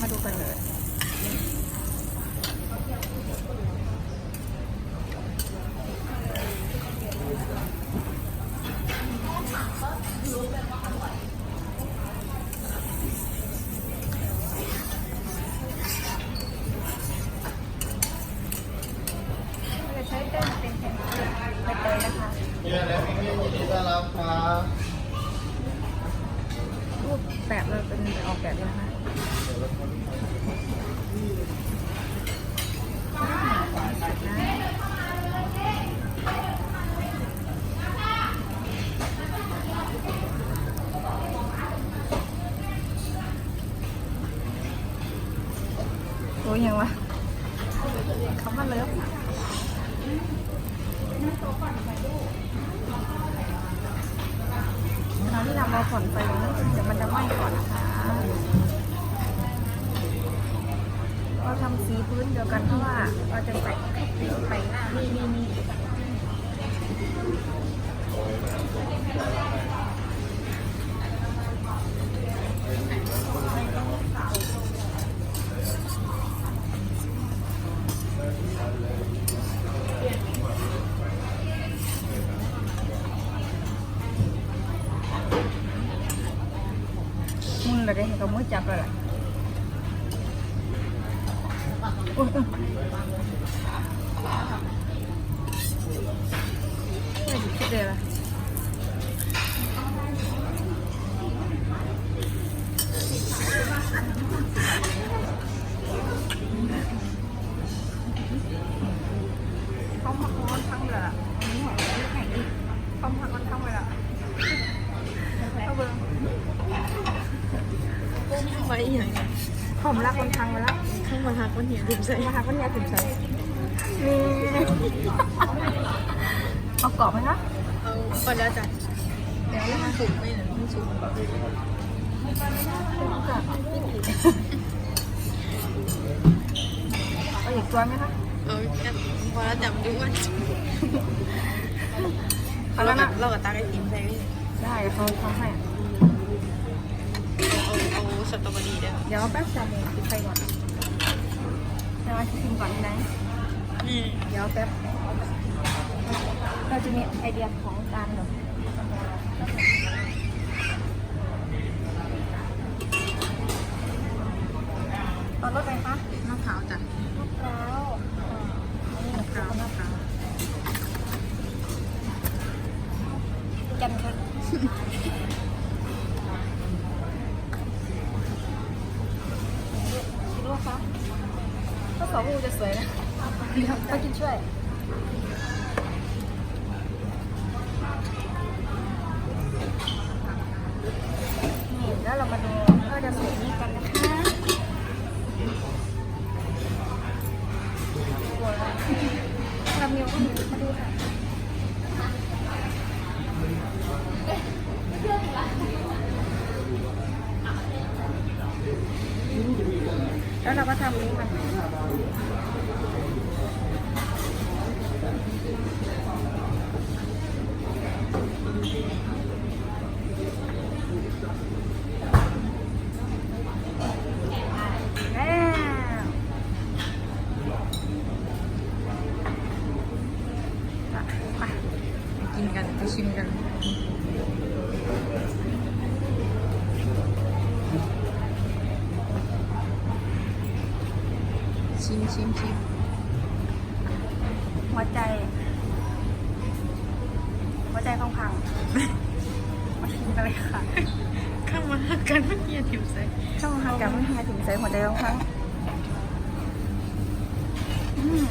はるかに。 แบบเราเป็นออกแบบเลยนะคะโอ้ยยังวะคำว่าเลิฟ ที่นำมาผ่อนไฟตรงนี้เดี๋ยวมันจะไหม้ก่อนนะคะเราทำสีพื้นเดียวกันเพราะว่าเราจะใส่ไปหน้านี่นี่นี่ มึงเลยได้เห็นกับมือจับแล้วแหละโอ้ยไม่ด้คิดเลยว่ะเขาพักร้อนทั้งเลยอะอันนี้ของที่แข่งอีกเขาพักร้อนทั้งเลยอะเอาเบอร์ ไว้อย่าง ผมรักคนทั้งไปแล้วข้างมาหักมันเหี่ยวดิบใส่มาหาคนยาถึงใส่นี่เอากรอบไหมคะเอาก่อนแล้วจ้ะเดี๋ยวมันสุกไหมเนี่ยมันสุกเอาอีกตัวไหมคะเอาแค่พอแล้วจับดูว่าเอาเราแล้วกับนะเรากับตาไอติมใส่ไว้ได้เขาทำให้เอาเอา สตรอเบอรี่เด้อเดี๋ยวแป๊บจะมีปิดไฟก่อนจะมาชิมก่อนได้ไหมนี่เดี๋ยวแป๊บเราจะมีไอเดียของการแบบตอนรถไฟฟ้ามะพร้าวจ้ะมะพร้าวอันนี้มะพร้าวมะพร้าวกันค่ะคิดว่าคะถ้า สองอูจะสวยนะไปกินช่วยนี่แล้วเรามาดูก็จะสูตรนี้กันนะคะคาราเมลก็มีมาดูค่ะแล้วเราก็ทำนี้มันแล้วไป ไปกินกันไปชิมกัน ชิมชิมชิมหัวใจ หัวใจทองพัง มาชิมกันเลยค่ะ ข้างมาหักกันเมื่อกี้ทิมใส่เข้ามาหากันไม่หาถึงใส่หัวใจทองพัง อืม